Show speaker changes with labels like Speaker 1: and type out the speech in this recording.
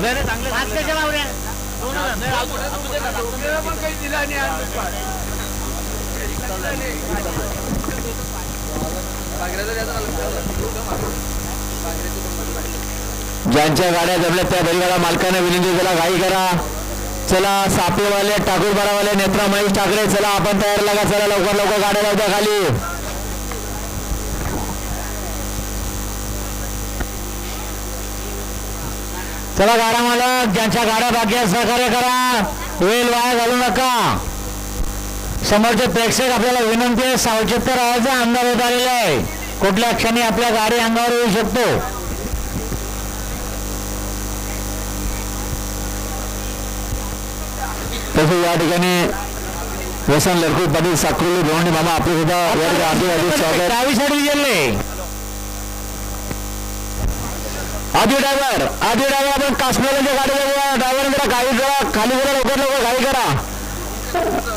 Speaker 1: नाही नाही चांगले
Speaker 2: पाचशेच्या लावण्या
Speaker 1: ज्यांच्या गाड्या जमल्या त्या बैलगाडा मालकाने विनंती केला घाई करा. चला सापेवाले ठाकूरबारावाले नेत्रा महेश ठाकरे चला आपण तयार लागा चला लवकर लवकर गाड्या लावत्या खाली. चला गाडा मालक ज्यांच्या गाड्या बाकी आहेत सहकार्य करा. वेळ वाया घालू नका. समोरचे प्रेक्षक आपल्याला विनंती आहे सावचेत राहायचा अंगावर होत आलेला आहे. कुठल्या क्षणी आपल्या गाडी अंगावर येऊ शकतो? तसे या ठिकाणी वसंत लडकू पाटील साखरोली भिवंडी मामा आपले सुद्धा या ठिकाणी स्वागत. डावी गेले आधी ड्रायव्हर आधी ड्रायव्हर आपण काश्मीरच्या गाडी ड्रायव्हर जरा गाडी जरा खाली जरा लवकर लवकर गाडी करा.